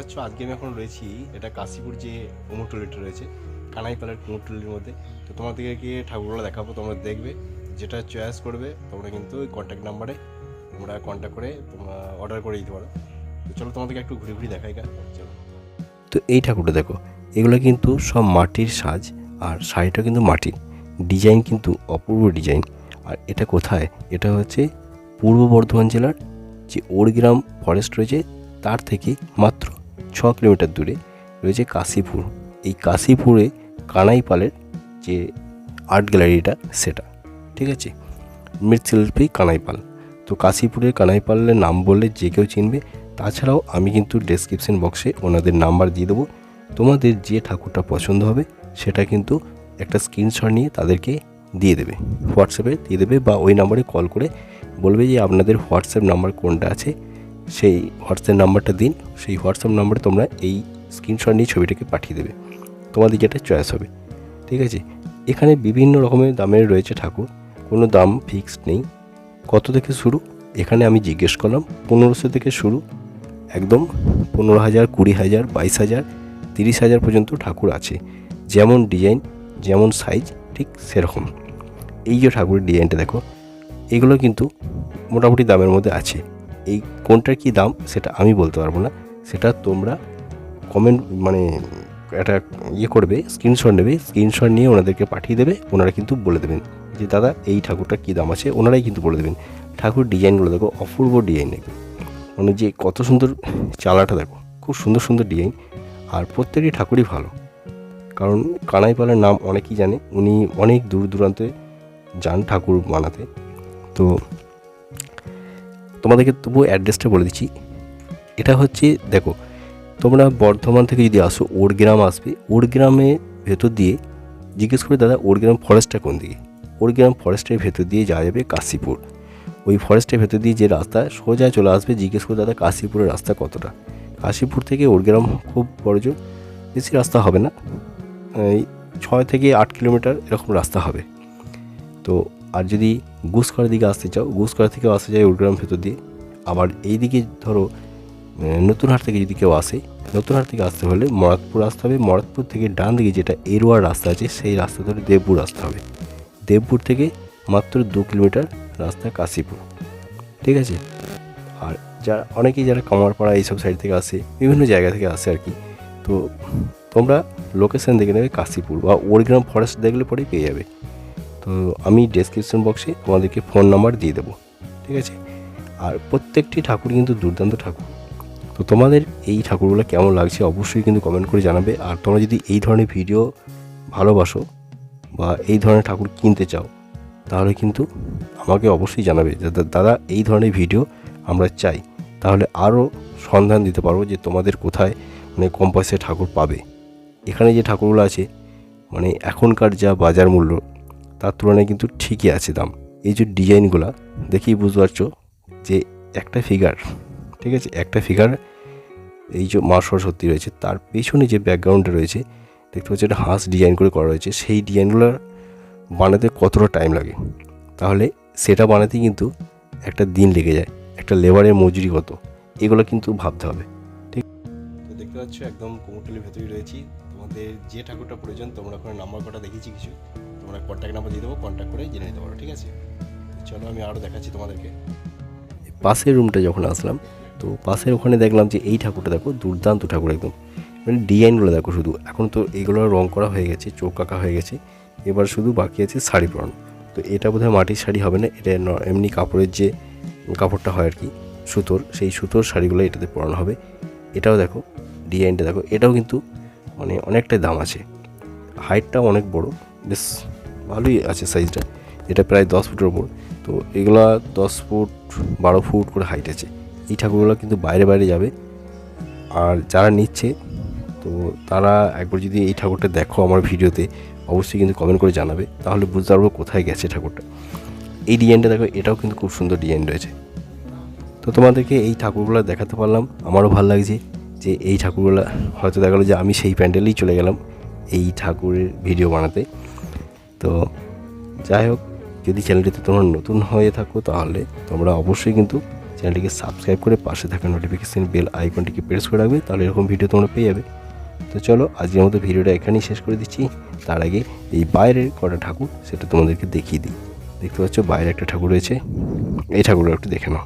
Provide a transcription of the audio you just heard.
আজকে আমি এখন রয়েছি এটা কাশীপুর যে কুমোরটুলিটা রয়েছে কানাইপালের কুমোরটুলির মধ্যে। তো তোমাদেরকে ঠাকুরগুলো দেখাবো, তোমরা দেখবে, যেটা চয়েস করবে, তোমরা কিন্তু ওই কন্ট্যাক্ট নাম্বারে তোমরা কন্ট্যাক্ট করে তোমরা অর্ডার করে দিতে পারো। তো চলো তোমাদেরকে একটু ঘুরে ঘুরে দেখাই গা, চলো। তো এই ঠাকুরটা দেখো, এগুলো কিন্তু সব মাটির সাজ, আর শাড়িটা কিন্তু মাটির। ডিজাইন কিন্তু অপূর্ব ডিজাইন। আর এটা কোথায়? এটা হচ্ছে পূর্ব বর্ধমান জেলার যে ওরগ্রাম ফরেস্ট রয়েছে, তার থেকে মাত্র ছ কিলোমিটার দূরে রয়েছে কাশীপুর। এই কাশীপুরে কানাইপালের যে আর্ট গ্যালারিটা, সেটা। ঠিক আছে? মৃৎশিল্পী কানাইপাল। তো কাশীপুরের কানাইপালের নাম বললে যে কেউ চিনবে, তাছাড়াও আমি কিন্তু ডেসক্রিপশন বক্সে ওনাদের নাম্বার দিয়ে দেবো। তোমাদের যে ঠাকুরটা পছন্দ হবে, সেটা কিন্তু একটা স্ক্রিনশট নিয়ে তাদেরকে দিয়ে দেবে। হোয়াটসঅ্যাপে দিয়ে দেবে বা ওই নাম্বারে কল করে বলবে যে আপনাদের হোয়াটসঅ্যাপ নাম্বার কোনটা আছে। সেই হোয়াটসঅ্যাপ নাম্বারটা দিন, সেই হোয়াটসঅ্যাপ নাম্বারে তোমরা এই স্ক্রিনশট নিয়ে ছবিটাকে পাঠিয়ে দেবে। তোমাদের যেটা চয়েস হবে। ঠিক আছে? এখানে বিভিন্ন রকমের দামের রয়েছে ঠাকুর। কোনো দাম ফিক্সড নেই। কত থেকে শুরু? এখানে আমি জিজ্ঞেস করলাম, পনেরোশো থেকে শুরু। একদম পনেরো হাজার, কুড়ি হাজার, বাইশ হাজার, তিরিশ হাজার পর্যন্ত ঠাকুর আছে। যেমন ডিজাইন যেমন সাইজ ঠিক সেরকম। এই যে ঠাকুরের ডিজাইনটা দেখো, এগুলো কিন্তু মোটামুটি দামের মধ্যে আছে। এই কোনটার কী দাম সেটা আমি বলতে পারব না। সেটা তোমরা কমেন্ট মানে একটা ইয়ে করবে স্ক্রিনশট নেবে স্ক্রিনশট নিয়ে ওনাদেরকে পাঠিয়ে দেবে, ওনারা কিন্তু বলে দেবেন যে, দাদা, এই ঠাকুরটা কী দাম আছে? ওনারাই কিন্তু বলে দেবেন। ঠাকুর ডিজাইনগুলো দেখো, অপূর্ব ডিজাইন দেখো। মানে যে কত সুন্দর চালাটা দেখো, খুব সুন্দর সুন্দর ডিজাইন আর প্রত্যেকটি ঠাকুরই ভালো। কারণ কানাইপালের নাম অনেকেই জানে, উনি অনেক দূর দূরান্তে যান ঠাকুর বানাতে। তো তোমাদেরকে তবু অ্যাড্রেসটা বলে দিচ্ছি। এটা হচ্ছে, দেখো, তোমরা বর্ধমান থেকে যদি আসো ওরগ্রাম আসবে ওরগ্রামে ভেতর দিয়ে জিজ্ঞেস করে দাদা ওরগ্রাম ফরেস্টটা কোন দিকে? ওরগ্রাম ফরেস্টের ভেতর দিয়ে যাওয়া যাবে কাশীপুর। ওই ফরেস্টের ভেতর দিয়ে যে রাস্তা, সোজা চলে আসবে, জিজ্ঞেস করে দাদা, কাশীপুরের রাস্তা কতটা? কাশীপুর থেকে ওরগ্রাম খুব বড় জোর, বেশি রাস্তা হবে না। এই ছয় থেকে আট কিলোমিটার এরকম রাস্তা হবে। তো, আর যদি গুসকরার দিকে আসতে চাও গুসকরা থেকেও আসা যায় ওরগ্রাম ভেতর দিয়ে। আবার এই দিকে ধরো নতুনহাট থেকে যদি কেউ আসে, নতুনহাট থেকে আসতে হলে মরাদপুর আসতে হবে। মরাদপুর থেকে ডান দিকে যেটা এরোয়ার রাস্তা আছে, সেই রাস্তা ধরে দেবপুর আসতে হবে। দেবপুর থেকে মাত্র দু কিলোমিটার রাস্তা কাশীপুর। ঠিক আছে? আর যারা, অনেকেই যারা কামারপাড়া এইসব সাইড থেকে আসে, বিভিন্ন জায়গা থেকে আসে আর কি, তো তোমরা লোকেশান দেখে নেবে কাশীপুর বা ওরগ্রাম ফরেস্ট দেখলে পরেই পেয়ে যাবে। তো আমি ডেসক্রিপশন বক্সে তোমাদেরকে ফোন নাম্বার দিয়ে দেবো, ঠিক আছে? আর প্রত্যেকটি ঠাকুর কিন্তু দুর্দান্ত ঠাকুর। তো তোমাদের এই ঠাকুরগুলো কেমন লাগছে অবশ্যই কিন্তু কমেন্ট করে জানাবে। আর তোমরা যদি এই ধরনের ভিডিও ভালোবাসো বা এই ধরনের ঠাকুর কিনতে চাও, তাহলে কিন্তু আমাকে অবশ্যই জানাবে দাদা, এই ধরনের ভিডিও আমরা চাই। তাহলে আরও সন্ধান দিতে পারব যে তোমাদের কোথায় মানে কম পয়সায় ঠাকুর পাবে। এখানে যে ঠাকুরগুলো আছে মানে এখনকার যা বাজার মূল্য তার তুলনায় কিন্তু ঠিকই আছে দাম। এই যে ডিজাইনগুলো, দেখেই বুঝতে পারছ যে একটা ফিগার ঠিক আছে? একটা ফিগার এই যে মা সরস্বতী রয়েছে। তার পেছনে যে ব্যাকগ্রাউন্ডটা রয়েছে, দেখতে পাচ্ছি একটা হাঁস ডিজাইন করে করা রয়েছে সেই ডিজাইনগুলো বানাতে কতটা টাইম লাগে? তাহলে সেটা বানাতে কিন্তু একটা দিন লেগে যায়। একটা লেবারের মজুরি কত? এগুলো কিন্তু ভাবতে হবে। ঠিক তো দেখতে পাচ্ছ একদম কুমোরটুলির ভেতরেই রয়েছি। তোমাদের যে ঠাকুরটা প্রয়োজন, তোমরা ওখানে নাম্বার কটা দেখেছি কিছু? তোমরা কন্ট্যাক্ট নাম্বার দিয়ে দেবো কন্ট্যাক্ট করে জেনে নিতে পারো, ঠিক আছে? চলো আমি আরও দেখাচ্ছি তোমাদেরকে। পাশের রুমটা যখন আসলাম, তো পাশের ওখানে দেখলাম যে এই ঠাকুরটা দেখো, দুর্দান্ত ঠাকুর একদম। মানে ডিজাইনগুলো দেখো শুধু। এখন তো এইগুলো রং করা হয়ে গেছে, চোখ কাকা হয়ে গেছে। এবার শুধু বাকি আছে শাড়ি পরানো। তো এটা বোধহয় মাটির শাড়ি হবে না, এটা এমনি কাপড়ের যে কাপড়টা হয় আর কি, সুতোর, সেই সুতোর শাড়িগুলো এটাতে পরানো হবে। এটাও দেখো ডিজাইনটা দেখো, এটাও কিন্তু মানে অনেকটাই দাম আছে। হাইটটাও অনেক বড়, বেশ ভালোই আছে সাইজটা এটা প্রায় দশ ফুটের ওপর তো এগুলা দশ ফুট, বারো ফুট করে হাইট আছে। এই ঠাকুরগুলো কিন্তু বাইরে বাইরে যাবে। আর যারা নিচ্ছে, তো তারা একবার যদি এই ঠাকুরটা দেখো আমার ভিডিওতে, অবশ্যই কিন্তু কমেন্ট করে জানাবে। তাহলে বুঝতে পারব কোথায় গেছে ঠাকুরটা। এই ডিজাইনটা দেখো, এটাও কিন্তু খুব সুন্দর ডিজাইন রয়েছে। তো তোমাদেরকে এই ঠাকুরগুলো দেখাতে পারলাম। আমারও ভালো লাগছে যে এই ঠাকুরগুলো হয়তো দেখা যে আমি সেই প্যান্ডেলেই চলে গেলাম এই ঠাকুরের ভিডিও বানাতে। তো যাই হোক, যদি চ্যানেলটিতে তোমরা নতুন হয়ে থাকো, তাহলে তোমরা অবশ্যই কিন্তু চ্যানেলটিকে সাবস্ক্রাইব করে পাশে থাকা নোটিফিকেশান বেল আইকনটিকে প্রেস করে রাখবে, তাহলে এরকম ভিডিও তোমরা পেয়ে যাবে। তো চলো, আজকের মতো ভিডিওটা এখানেই শেষ করে দিচ্ছি। তার আগে এই বাইরের কটা ঠাকুর সেটা তোমাদেরকে দেখিয়ে দিই। দেখতে পাচ্ছ, বাইরে একটা ঠাকুর রয়েছে। এই ঠাকুরটা একটু দেখে নাও।